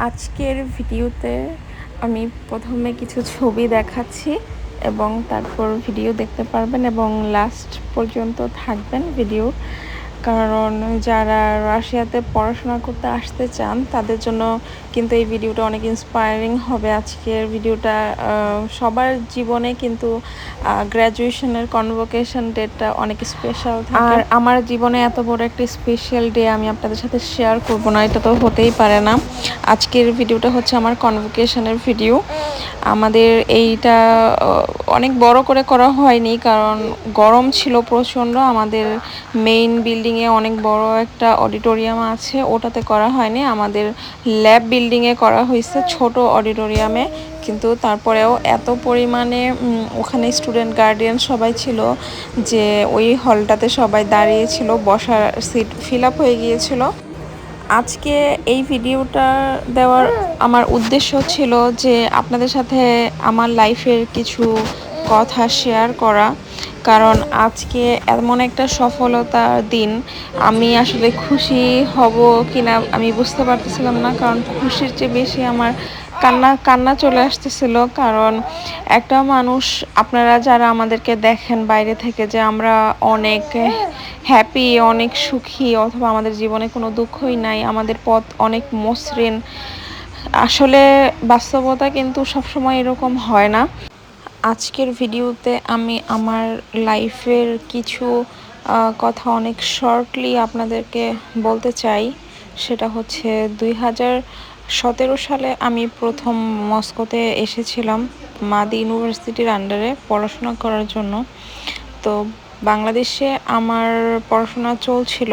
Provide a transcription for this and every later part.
আজকের ভিডিওতে আমি প্রথমে কিছু ছবি দেখাচ্ছি এবং তারপর ভিডিও দেখতে পারবেন এবং লাস্ট পর্যন্ত থাকবেন ভিডিও কারণ যারা রাশিয়াতে পড়াশোনা করতে আসতে চান, তাদের জন্য কিন্তু এই ভিডিওটা অনেক ইন্সপায়ারিং হবে। আজকের ভিডিওটা সবার জীবনে কিন্তু গ্র্যাজুয়েশনের কনভোকেশন ডেটটা অনেক স্পেশাল আর আমার জীবনে এত বড় একটা স্পেশাল ডে আমি আপনাদের সাথে শেয়ার করব না, এটা তো হতেই পারে না। আজকের ভিডিওটা হচ্ছে আমার কনভোকেশনের ভিডিও আমাদের এইটা অনেক বড় করে করা হয়নি কারণ গরম ছিল প্রচণ্ড। আমাদের মেইন বিল্ডিংয়ে অনেক বড় একটা অডিটোরিয়াম আছে, ওটাতে করা হয়নি। আমাদের ল্যাব বিল্ডিংয়ে করা হয়েছে ছোট অডিটোরিয়ামে কিন্তু তারপরেও এত পরিমাণে ওখানে স্টুডেন্ট গার্ডিয়ান সবাই ছিল যে ওই হলটাতে সবাই দাঁড়িয়েছিল বসার সিট ফিল আপ হয়ে গিয়েছিল। আজকে এই ভিডিওটা দেওয়ার আমার উদ্দেশ্য ছিল যে আপনাদের সাথে আমার লাইফের কিছু কথা শেয়ার করা। কারণ আজকে এমন একটা সফলতার দিন। আমি আসলে খুশি হব কিনা আমি বুঝতে পারতেছিলাম না, কারণ খুশির চেয়ে বেশি আমার কান্না কান্না চলে আসতেছিল কারণ একটা মানুষ, আপনারা যারা আমাদেরকে দেখেন বাইরে থেকে যে আমরা অনেক হ্যাপি অনেক সুখী অথবা আমাদের জীবনে কোনো দুঃখই নাই, আমাদের পথ অনেক মসৃণ, আসলে বাস্তবতা কিন্তু সবসময় এরকম হয় না। আজকের ভিডিওতে আমি আমার লাইফের কিছু কথা অনেক শর্টলি আপনাদেরকে বলতে চাই, সেটা হচ্ছে দুই হাজার সতেরো সালে আমি প্রথম মস্কোতে এসেছিলাম মাদি ইউনিভার্সিটির আন্ডারে পড়াশোনা করার জন্য। তো বাংলাদেশে আমার পড়াশোনা চলছিল।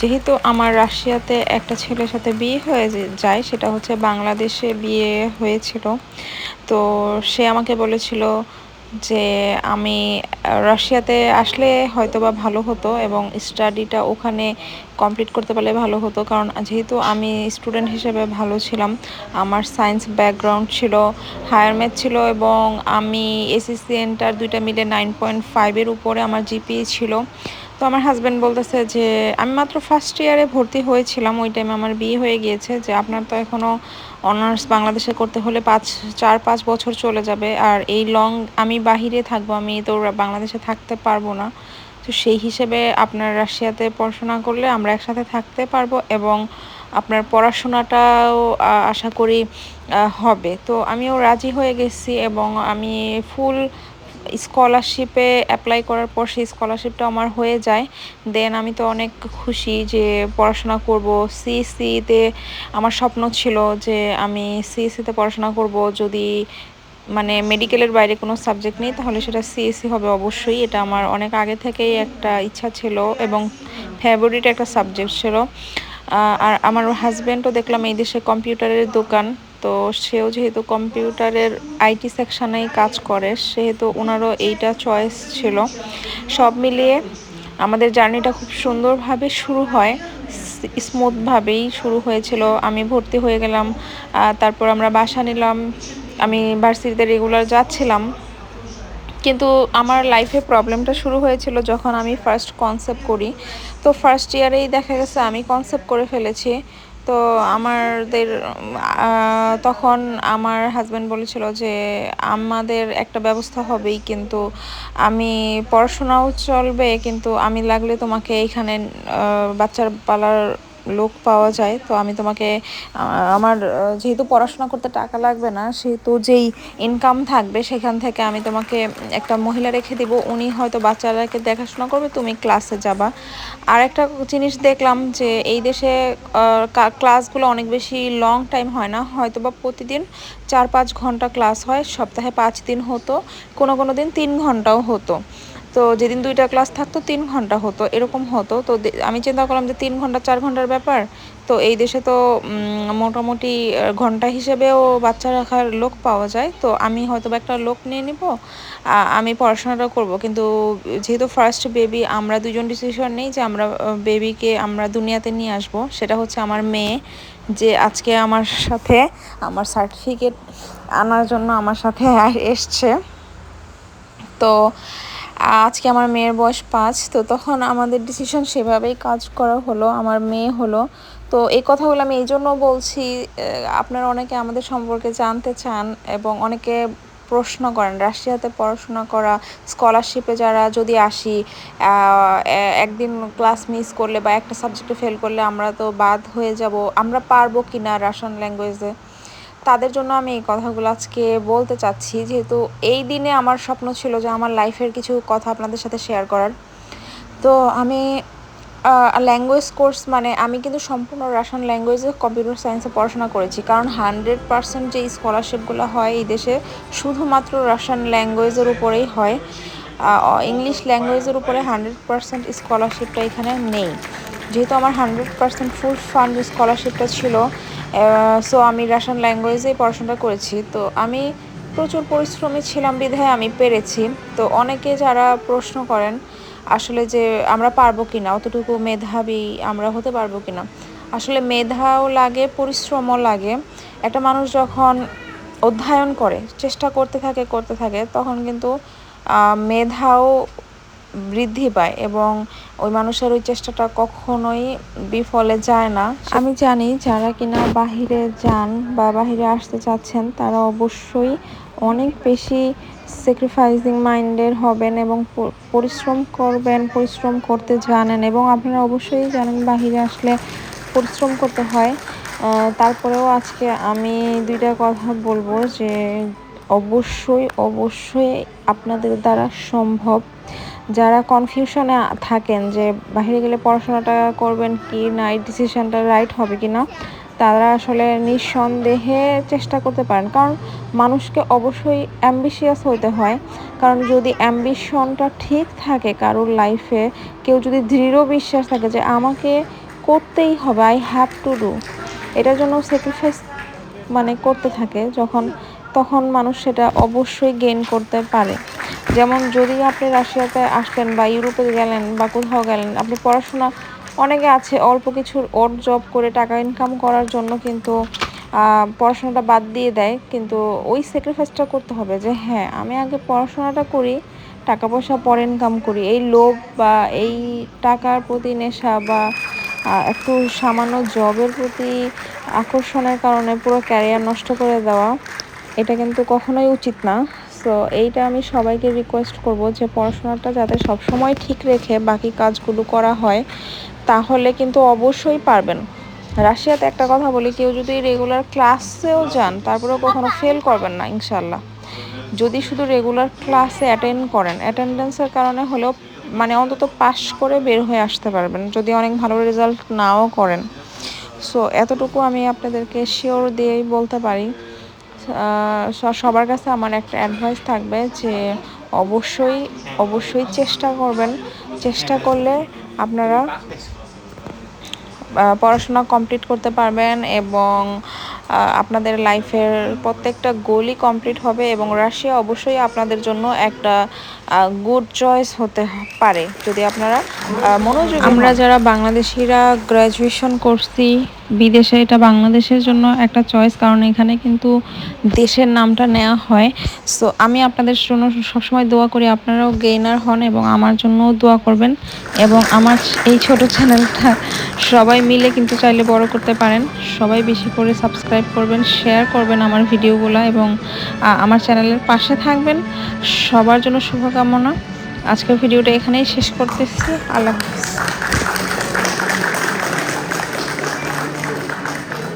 যেহেতু আমার রাশিয়াতে একটা ছেলের সাথে বিয়ে হয়ে যায়, সেটা হচ্ছে বাংলাদেশে বিয়ে হয়েছিল। তো সে আমাকে বলেছিল যে আমি রাশিয়াতে আসলে হয়তো বা ভালো হতো এবং স্টাডিটা ওখানে কমপ্লিট করতে পারলে ভালো হতো। কারণ যেহেতু আমি স্টুডেন্ট হিসেবে ভালো ছিলাম, আমার সায়েন্স ব্যাকগ্রাউন্ড ছিল হায়ার ম্যাথ ছিল এবং আমি এসএসসি এন্টার দুইটা মিলে নাইন পয়েন্ট ফাইভের উপরে আমার জিপিএ ছিল। তো আমার হাজব্যান্ড বলতেছে যে, আমি মাত্র ফার্স্ট ইয়ারে ভর্তি হয়েছিলাম, ওই টাইমে আমার বিয়ে হয়ে গিয়েছে, যে আপনার তো এখনও অনার্স বাংলাদেশে করতে হলে পাঁচ, চার, পাঁচ বছর চলে যাবে, আর এই লং আমি বাহিরে থাকব, আমি তো বাংলাদেশে থাকতে পারব না। তো সেই হিসেবে আপনার রাশিয়াতে পড়াশোনা করলে আমরা একসাথে থাকতে পারব এবং আপনার পড়াশোনাটাও আশা করি হবে। তো আমিও রাজি হয়ে গেছি এবং আমি ফুল স্কলারশিপে অ্যাপ্লাই করার পর সেই স্কলারশিপটা আমার হয়ে যায়। দেন আমি তো অনেক খুশি যে পড়াশোনা করব। সিএসসিতে আমার স্বপ্ন ছিল যে আমি সিএসসিতে পড়াশোনা করব। যদি মানে মেডিকেলের বাইরে কোনো সাবজেক্ট নেই, তাহলে সেটা সিএসসি হবে অবশ্যই। এটা আমার অনেক আগে থেকেই একটা ইচ্ছা ছিল এবং ফেভারিট একটা সাবজেক্ট ছিল। আর আমার হাজব্যান্ডও দেখলাম এই দেশে কম্পিউটারের দোকান। তো সেও যেহেতু কম্পিউটারের আইটি সেকশানেই কাজ করে, সেহেতু ওনারও এইটা চয়েস ছিল। সব মিলিয়ে আমাদের জার্নিটা খুব সুন্দরভাবে শুরু হয় স্মুথভাবেই শুরু হয়েছিল। আমি ভর্তি হয়ে গেলাম তারপর আমরা বাসা নিলাম, আমি ভার্সিটিতে রেগুলার যাচ্ছিলাম। কিন্তু আমার লাইফে প্রবলেমটা শুরু হয়েছিল যখন আমি ফার্স্ট কনসেপ্ট করি। তো ফার্স্ট ইয়ারেই দেখা গেছে আমি কনসেপ্ট করে ফেলেছি। তো আমাদের তখন আমার হাজব্যান্ড বলেছিল যে আমাদের একটা ব্যবস্থা হবেই, কিন্তু আমি পড়াশোনাও চলবে, কিন্তু আমি লাগলে তোমাকে এইখানে বাচ্চার পালার লোক পাওয়া যায়, তো আমি তোমাকে আমার যেহেতু পড়াশোনা করতে টাকা লাগবে না, সেহেতু যেই ইনকাম থাকবে সেখান থেকে আমি তোমাকে একটা মহিলা রেখে দিব, উনি হয়তো বাচ্চারাকে দেখাশোনা করবে, তুমি ক্লাসে যাবা। আর একটা জিনিস দেখলাম যে এই দেশে ক্লাসগুলো অনেক বেশি লং টাইম হয় না হয়তো বা প্রতিদিন চার পাঁচ ঘণ্টা ক্লাস হয়, সপ্তাহে পাঁচ দিন হতো, কোনো কোনো দিন তিন ঘন্টাও হতো। তো যেদিন দুইটা ক্লাস থাকতো, তিন ঘণ্টা হতো, এরকম হতো। তো আমি চিন্তা করলাম যে তিন ঘণ্টা, চার ঘণ্টার ব্যাপার। তো এই দেশে তো মোটামুটি ঘণ্টা হিসেবেও বাচ্চা রাখার লোক পাওয়া যায়। তো আমি হয়তো একটা লোক নিয়ে নিব আমি পড়াশোনাটা করব। কিন্তু যেহেতু ফার্স্ট বেবি আমরা দুজন ডিসিশন নেই যে আমরা বেবিকে আমরা দুনিয়াতে নিয়ে আসব। সেটা হচ্ছে আমার মেয়ে, যে আজকে আমার সাথে, আমার সার্টিফিকেট আনার জন্য আমার সাথে এসছে। তো আজকে আমার মেয়ের বয়স পাঁচ, তো তখন আমাদের ডিসিশন সেভাবেই কাজ করা হলো, আমার মেয়ে হলো। তো এই কথাগুলো আমি এই জন্য বলছি আপনারা অনেকে আমাদের সম্পর্কে জানতে চান এবং অনেকে প্রশ্ন করেন, রাশিয়াতে পড়াশোনা করা স্কলারশিপে যারা যদি আসি একদিন ক্লাস মিস করলে বা একটা সাবজেক্টে ফেল করলে আমরা তো বাদ হয়ে যাব, আমরা পারব কি না রাশিয়ান ল্যাঙ্গুয়েজে তাদের জন্য আমি এই কথাগুলো আজকে বলতে চাচ্ছি, যেহেতু এই দিনে আমার স্বপ্ন ছিল যে আমার লাইফের কিছু কথা আপনাদের সাথে শেয়ার করার। তো আমি ল্যাঙ্গুয়েজ কোর্স মানে আমি কিন্তু সম্পূর্ণ রাশিয়ান ল্যাঙ্গুয়েজে কম্পিউটার সায়েন্সে পড়াশোনা করেছি, কারণ হান্ড্রেড পার্সেন্ট যে স্কলারশিপগুলো হয় এই দেশে শুধুমাত্র রাশিয়ান ল্যাঙ্গুয়েজের উপরেই হয়। ইংলিশ ল্যাঙ্গুয়েজের উপরে হান্ড্রেড পার্সেন্ট স্কলারশিপটা এখানে নেই। যেহেতু আমার হান্ড্রেড পার্সেন্ট ফুল ফান্ড স্কলারশিপটা ছিল সো আমি রাশিয়ান ল্যাঙ্গুয়েজেই পড়াশোনা করেছি। তো আমি প্রচুর পরিশ্রমী ছিলাম বিধায় আমি পেরেছি। তো অনেকে যারা প্রশ্ন করেন আসলে যে আমরা পারব কি না অতটুকু মেধাবী আমরা হতে পারব কি না আসলে মেধাও লাগে, পরিশ্রমও লাগে। একটা মানুষ যখন অধ্যয়ন করে, চেষ্টা করতে থাকে করতে থাকে, তখন কিন্তু মেধাও বৃদ্ধি পায় এবং ওই মানুষের ওই চেষ্টাটা কখনোই বিফলে যায় না। আমি জানি যারা কিনা বাহিরে যান বা বাহিরে আসতে চাচ্ছেন, তারা অবশ্যই অনেক বেশি স্যাক্রিফাইসিং মাইন্ডের হবেন এবং পরিশ্রম করবেন, পরিশ্রম করতে জানেন এবং আপনারা অবশ্যই জানেন বাহিরে আসলে পরিশ্রম করতে হয়। তারপরেও আজকে আমি দুইটা কথা বলব যে অবশ্যই অবশ্যই আপনাদের দ্বারা সম্ভব। যারা কনফিউশনে থাকেন যে বাইরে গেলে পড়াশোনাটা করবেন কি না, এই ডিসিশনটা রাইট হবে কি না, তারা আসলে নিঃসন্দেহে চেষ্টা করতে পারেন। কারণ মানুষকে অবশ্যই অ্যাম্বিশিয়াস হইতে হয়। কারণ যদি অ্যাম্বিশনটা ঠিক থাকে কারোর লাইফে কেউ যদি দৃঢ় বিশ্বাস থাকে যে আমাকে করতেই হবে আই হ্যাভ টু ডু এটার জন্য স্যাক্রিফাইস মানে করতে থাকে। যখন তখন মানুষ সেটা অবশ্যই গেইন করতে পারে। যেমন যদি আপনি রাশিয়াতে আসলেন বা ইউরোপে গেলেন বা কোথাও গেলেন, আপনি পড়াশোনা অনেকে আছে, অল্প কিছুর ওর জব করে টাকা ইনকাম করার জন্য কিন্তু পড়াশোনাটা বাদ দিয়ে দেয়। কিন্তু ওই স্যাক্রিফাইসটা করতে হবে যে হ্যাঁ আমি আগে পড়াশোনাটা করি, টাকা পয়সা পরে ইনকাম করি। এই লোভ বা এই টাকার প্রতি নেশা বা একটু সামান্য জবের প্রতি আকর্ষণের কারণে পুরো ক্যারিয়ার নষ্ট করে দেওয়া এটা কিন্তু কখনোই উচিত না। সো এইটা আমি সবাইকে রিকোয়েস্ট করব যে পড়াশোনাটা যাতে সবসময় ঠিক রেখে বাকি কাজগুলো করা হয়, তাহলে কিন্তু অবশ্যই পারবেন। রাশিয়াতে একটা কথা বলি, কেউ যদি রেগুলার ক্লাসেও যান, তারপরেও কখনো ফেল করবেন না ইনশাল্লাহ যদি শুধু রেগুলার ক্লাসে অ্যাটেন্ড করেন অ্যাটেন্ডেন্সের কারণে হলেও মানে অন্তত পাস করে বের হয়ে আসতে পারবেন, যদি অনেক ভালো রেজাল্ট নাও করেন। সো এতটুকু আমি আপনাদেরকে শিওর দিয়েই বলতে পারি। সবার কাছে আমার একটা অ্যাডভাইস থাকবে যে অবশ্যই অবশ্যই চেষ্টা করবেন। চেষ্টা করলে আপনারা পড়াশোনা কমপ্লিট করতে পারবেন এবং আপনাদের লাইফের প্রত্যেকটা গোলই কমপ্লিট হবে এবং রাশিয়া অবশ্যই আপনাদের জন্য একটা গুড চয়েস হতে পারে। যদি আপনারা মনোযোগ আমরা যারা বাংলাদেশিরা গ্র্যাজুয়েশন করছি বিদেশে এটা বাংলাদেশের জন্য একটা চয়েস কারণ এখানে কিন্তু দেশের নামটা নেওয়া হয়। সো আমি আপনাদের জন্য সবসময় দোয়া করি, আপনারাও গেইনার হন এবং আমার জন্যও দোয়া করবেন এবং আমার এই ছোট চ্যানেলটা সবাই মিলে কিন্তু চাইলে বড় করতে পারেন। সবাই বেশি করে সাবস্ক্রাইব করবেন শেয়ার করবেন আমার ভিডিওগুলো এবং আমার চ্যানেলের পাশে থাকবেন। সবার জন্য শুভকামনা। আজকের ভিডিওটা এখানেই শেষ করতেছি। আল্লাহ হাফিজ।